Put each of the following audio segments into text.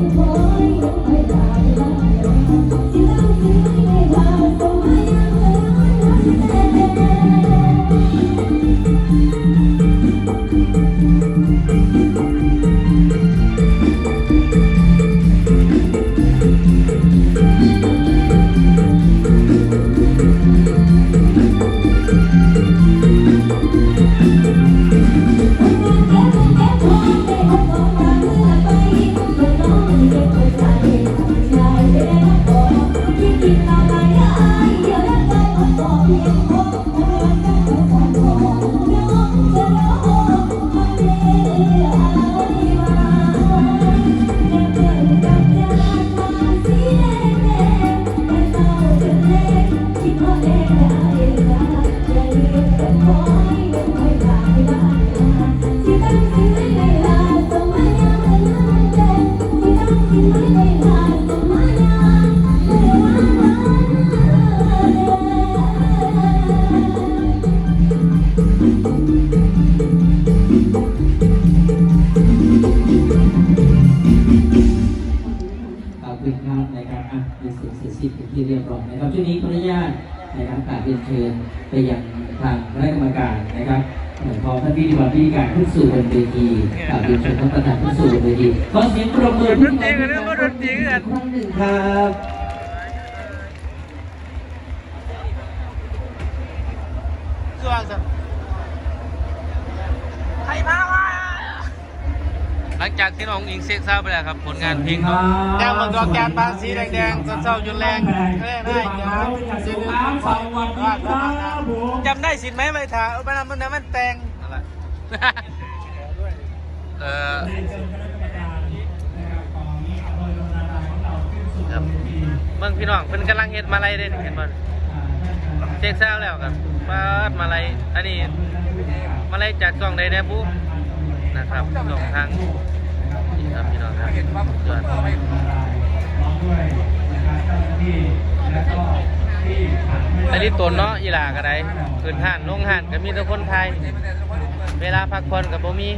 ข อบคุณครับนะครับอะเป็นเสียงเสียชีพเป็นที่เรียบร้อยนะครับช่วงนี้ขออนุญาตนะครับกราบเรียนเชิญไปยังทางคณะกรรมการนะครับเอ่อพอท่านพิธีกรพิธีการขึ้นสู่บนเวทีกราบเรียนเชิญท่านประธานขึ้นสู่บนเวทีขอเสียงปรบมือให้กับท่านประธานอีกครั้งหนึ่งครับ จากที่น้องอิงเซ็กซ่าไปแล้วครับ ผลงานเพลงเขาแดงเมืองดวงแกนบานสีแดงๆเศร้าๆยุนแรงแรงได้เดี๋ยวสีเหลืองสองวันจำได้สินไหมไม่ถาเออมันมันมันแตงอะไรเออครับเมืองพี่น้องเป็นกำลังเฮ็ดมาลัยเด้นี่เห็นบ่เซ็กซ่าแล้วครับปาดมาลัยอันนี้มาลัยจากกล่องใดเนี่ยปุ๊นะครับกล่องทางนี่ ครับพี่น้องครับยอดแต่ที่ตนเนาะอีหลาก็ได้ขึ้นห้านลงห้านก็มีแต่คนไทย เวลาพักผ่อนกับบ่มี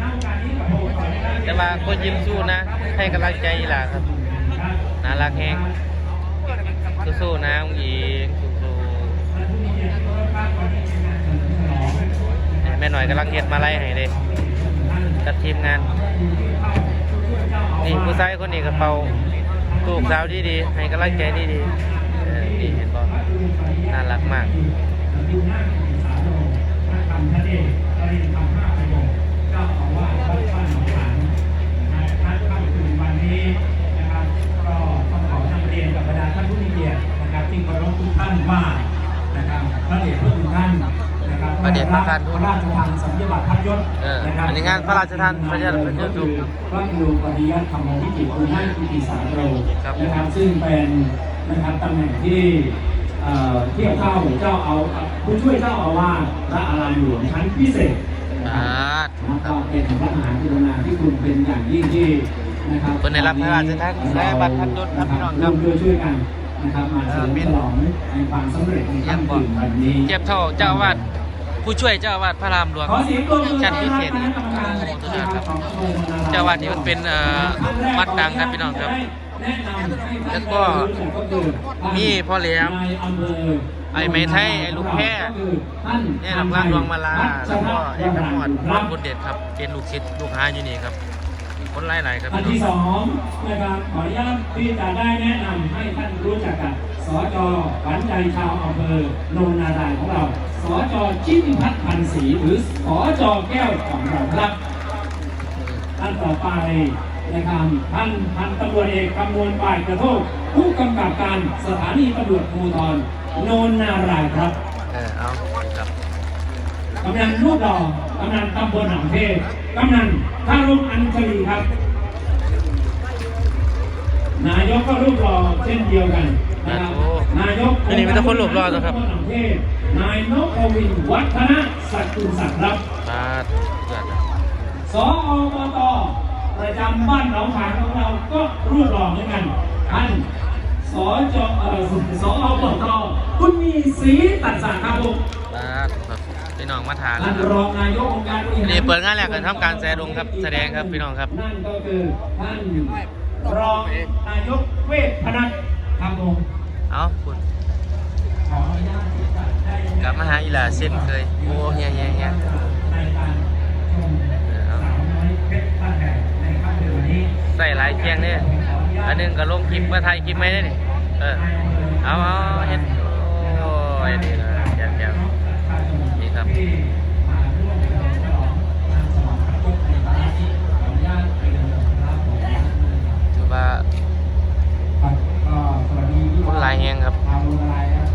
แต่ว่าก็ยิ้มสู้นะ ให้กำลังใจอีหลาครับน่ารักแฮงสู้ๆนะองอีกสู้ๆเนี่ยแม่หน่อยกำลังเฮ็ดมาไล่ให้เลยกับทีมงาน นี่ผู้ชายคนนี้กระเป๋าลูกสาวดีๆให้กำลังใจดีๆเออนี่เห็นบ่น่ารักมากว่านผู้มีเกียรตินะครับพระเดชพระคุณท่านว่านะครับพระเดชพระคุณพระราชทานสัญญบัตรพัดยศเออนะครับอันนี้งานพระราชทานพระราชทานพระยศก็คือพระครูปฏิยัติธรรมวิจิตรคุณท่านกิติสารโรครับนะครับซึ่งเป็นนะครับตำแหน่งที่เอ่อเทียบเท่าเจ้าเอาผู้ช่วยเจ้าอาวาสพระอารามหลวงชั้นพิเศษนะคอ่ารับก็เป็นพระมหากรุณาธิคุณเป็นอย่างยิ่งที่นะครับคนได้รับพระราชทานและบัตรพัดยศครับพี่น้องครับวมด้วยช่วยกันนะครับมาเฉลิมฉลองในความสำเร็จในเยี่ยค่ำมบ่คืนวันนี้เทียบเท่าเจ้าอาวาด ผู้ช่วยเจ้าอาวาดพระรามหลวงขอเสียงปรบมือชั้นพิเศษคณะกรรมการโอ้สุดยอดครับของพระองค์นาราเจ้าอาวาดนี่มันเป็นเอ่อวัดดังครับพี่น้องครับแนะนำให้ท่านแล้วก็ได้รู้จัก็คือท่านมีพ่อเหลียมนายอำเภอไอ้ไม้ไทยไอ้ลูกแพร่ก็คือท่านเนี่ยลำพางดวงมาลาแล้วก็เอกมอดครับคนเด็ดครับเป็นลูกศิษย์ลูกหาอยู่นี่ครับคนหลายๆครับอันพี่น้ที่สององนะครับขออนุญาตที่จะได้แนะนำให้ท่านรู้จักกับ สจขวัญใจชาวอำเภอโนนนารายณ์ของเรา สจจิ้มพัฒน์พันศรีหรือสจแก้วของเราครับท่านต่อไปนะครับท่านพันตำรวจเอกคำนวณป่ายกระโทกผู้กำกับการสถานีตำรวจภูธรโนนนารายณ์ครับเออเอาครับกำนันรูปหล่อกำนันตำบลหนองเทพกำนันท่ารุอัญชลีครับ นายกก็รูปหล่อเช่นเดียวกัน นะครับโอ้นายกอันนี้มีแต่คนรูปหล่อเหรอครับตำบลหนองเทพนายนพวินวัฒนสักกุลศักดิ์ครับบาดเกิดสอบตประจำบ้านหนองขางของเราก็รูปหล่อเหมือนกันท่านสจเอ่อสอบตคุณมีศรีตัดสารครับผมบาดครับพี่น้องมาทานแล้ท่าวนครับรองนายกองค์การบริหารอันนี้เปิดงานแรกก็ทำการแสดงครับ แสดงครับพี่น้องครับ นั่นก็คือท่านรองนายกเวทพนัส ครับผมเอาคุณขออนุญาตที่จะได้กลับมาหาอีหลาเส้นเคย โอ้เฮียเฮียเฮียในการชมสาวน้อยเพชรบ้านแพงในค่ำคืนวันนี้ใส่หลายเคียงเนี่ยอันหนึงก็ลงคลิปมาถ่ายคลิปไหมเนี่ยนี่เออ เอาเอาเห็นโอ้ยดีนะแจ๋วแจ๋วนี่ครับ ที่มาร่วมฉลองงานสวรรคตในครั้งนี้ขออนุญาตเรียนครับผม ถือว่า ครับก็สวัสดีพี่ คนหลายแหงครับ ชาวบุรีรัมย์ครับ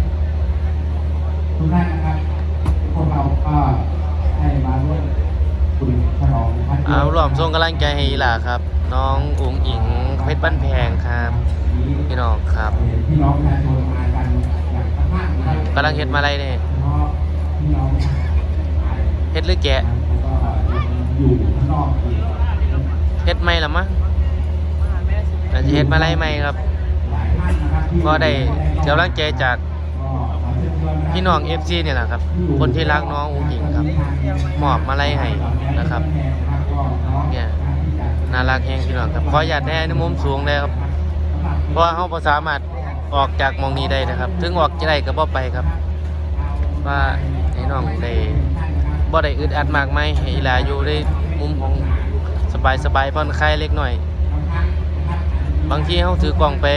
ทุกท่านนะครับทุกคนเราก็ให้มาร่วมคุณฉลองพัน เอาร่ว มส่งกำลังใจให้อีหลาครับ น้องอุ๋งอิงเพชรบ้านแพงครับพี่น้องครับพี่น้องประชาชนมากันอย่างมากนะครับกำลังเฮ็ดมาอะไรเนี่ยเพราะพี่น้องเฮ็ดหรือแกะอยู่ข้างนอกเฮ็ดไหมล่ะมะอาจจะเฮ็ดมาอะไรไหมครับหลายท่านนะครับ ก็ได้กำลังใจจากพี่น้อง FC เนี่ยแหละครับ คนที่รักน้องอุ๋งอิงครับ มอบมาลัยให้นะครับ เนี่ยน่ารักแฮงพี่น้องครับขออยากได้ในมุมสูงเลยครับ เพราะว่าเฮาสามารถออกจากมองนี้ได้นะครับ ถึงออกจะได้ก็บ่ไปครับ ว่าให้น้องได้บ่ได้อึดอัดมากมายให้อีหลาอยู่ในมุมของสบายๆผ่อนคลายเล็กน้อย บางทีเฮาถือกล้องไป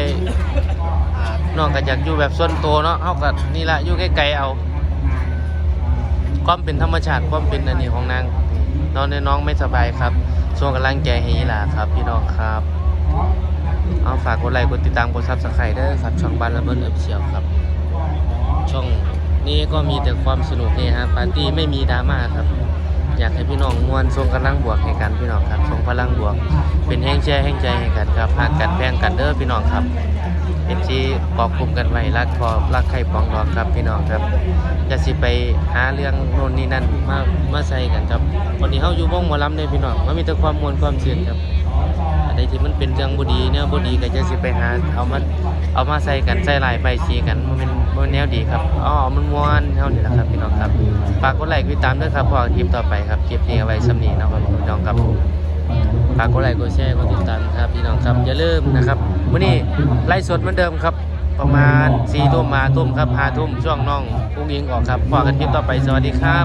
น้องก็อยากอยู่แบบส่วนตัวเนาะเฮาก็นี่ละอยู่ไกล้ๆเอา ความเป็นธรรมชาติความเป็นอันนี้ของนาง นอนนน้องไม่สบายครับส่วงกำลังใจให้อีหลาครับ พี่น้องครับ เอาฝากกดไลค์กดติดตามกดซับสไครต์ด้วยครับ ช่องบ้านระเบิดเอฟเชียลครับ ช่องนี้ก็มีแต่ความสนุกเฮฮาปาร์ตี้ไม่มีดราม่าครับ อยากให้พี่น้องมวลส่งกำลังบวกให้กันพี่น้องครับส่งพลังบวก เป็นแห้งแช่แห้งใจให้กันครับหากกันแพงกันเด้อพี่น้องครับเอฟซีกอบคุมกันไว้รักพอรักใครปองดอกครับพี่น้องครับอย่าสิไปหาเรื่องโน่นนี่นั่นมามาใส่กันครับวันนี้เฮาอยู่วงหมอลำเด้พี่น้องมันมีแต่ความมวลความเสียนครับอะไรที่มันเป็นเรื่องบดีเนี่ยบดีก็จะสิไปหาเอามาเอามาใส่กันใส่ลายใบสีกันมันเป็น มันแนวดีครับอ๋อมันม้วนเท่านี้แหละครับพี่น้องครับฝากกดไลค์กดติดตามด้วยครับพอคลิปต่อไปครับคลิปนี้เอาไว้สำนีนะครับพี่น้องครับฝากกดไลค์กดแชร์กดติดตามครับพี่น้องครับอย่าลืมนะครับวันนี้ไลฟ์สดเหมือนเดิมครับ ประมาณสี่ทุ่มมาทุ่มครับห้าทุ่มช่วงน้องกุ้งยิงออกครับพอกันคลิปต่อไปสวัสดีครับ